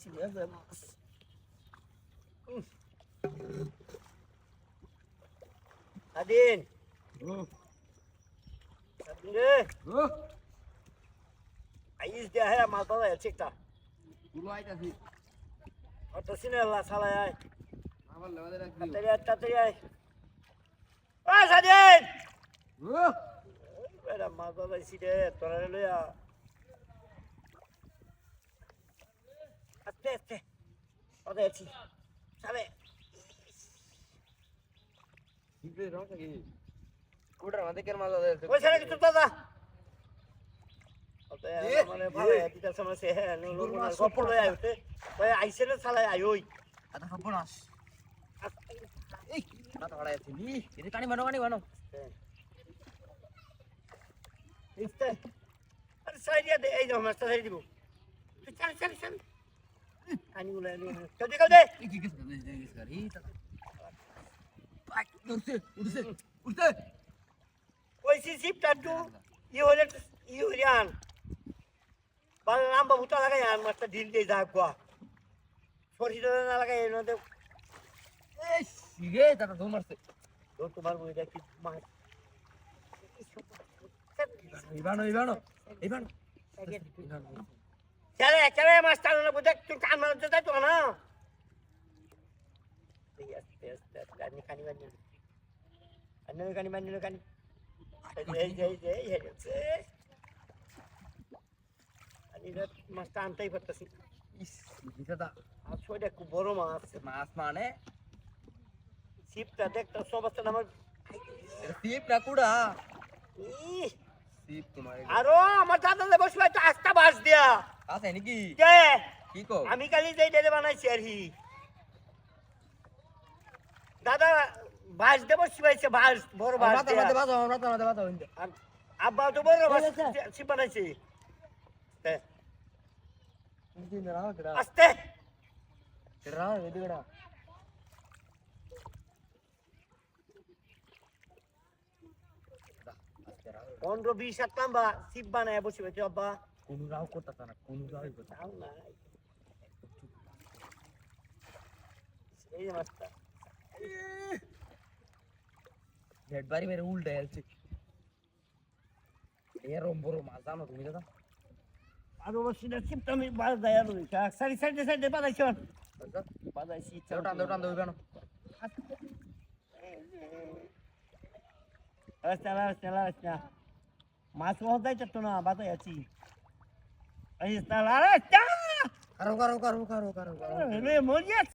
চিড়িয়াতে মাছ। আদিন রে আইস দে হ্যাঁ মাছ বাবা আছে একটা অত সিনেলা সালায় আয় তাড়াতাড়ি আয় তাড়াতাড়ি আয় ও সাদিন মাছ বাবা সিটে তোরা লইয়া আস্তে আস্তে ওদের আছি সাবে ইবে রং থাকি কোটার মধ্যে কেন মাল আছে ওই ছেলে কিছু দাদা এ, মানে ভালো এ। দিতে সমস্যা হ্যাঁ মাছ গপ্প লই আইতে ভাই আইছে না সালাই আই ওই আদা সর্বনাশ এই মাথা ভাড়া আছে নি এটা কানি বানো কানি বানো ইস্তে আরে সাইডিয়া দে এই যে মাছটা সাইড দিব চল চল চল সিপটা টু ই হলে ই হলে আন। বাল নাম বাবুটা লাগাই আন মাছটা ঢিল দিয়ে যা কোয়া সরিষা না লাগাই নদে এই সিগে তাটা দৌড় মারছে। তো তোমার বই দেখি মাছ? ইবানো ইবানো। ইবানো। কানি বানি কানি এই যে এই যে এই যে আনি রাত মাছটা আনতেই পারতেছি। ছয়টা খুব বড় মাছ। মাছ মানে? ছিপটা দেখতে সমস্ত আমার? সিপ না কুড়া? সিপ তোমার আরও আমার দাদা বসবে আস্তা বাস দিয়া। আছে নাকি? কে? কি কো আমি কালি যেই ডেলে বানাইছি আর কি দাদা বাস দেব শিবাইছে বাস বড় বাস মাথা মাথা বাজা মাথা মাথা বাজা হইছে আর আব্বা তো বড় বাস রাও আস্তে। পনেরো বিশ হাত লম্বা শিব বানায় বসে বসে আব্বা? কোন রাও করতা না কোন রাও করতা তাও না এই যে মাছটা হেড বাড়ি মেরে উল্টে গেছে এরম বড় মাছ জানো তুমি দাদা আর না শিবটা আমি বাস দেয় আর ওই সারি সাইডে সাইডে বাজাইছ বাজাইছি দেউটান দেউটান দেউ কেন রাস্তা রাস্তা রাস্তা মাছ তো না বাতাই আছি અહીં તાલ અરે ચા કરો કરો કરો કરો કરો કરો એ મોરિયા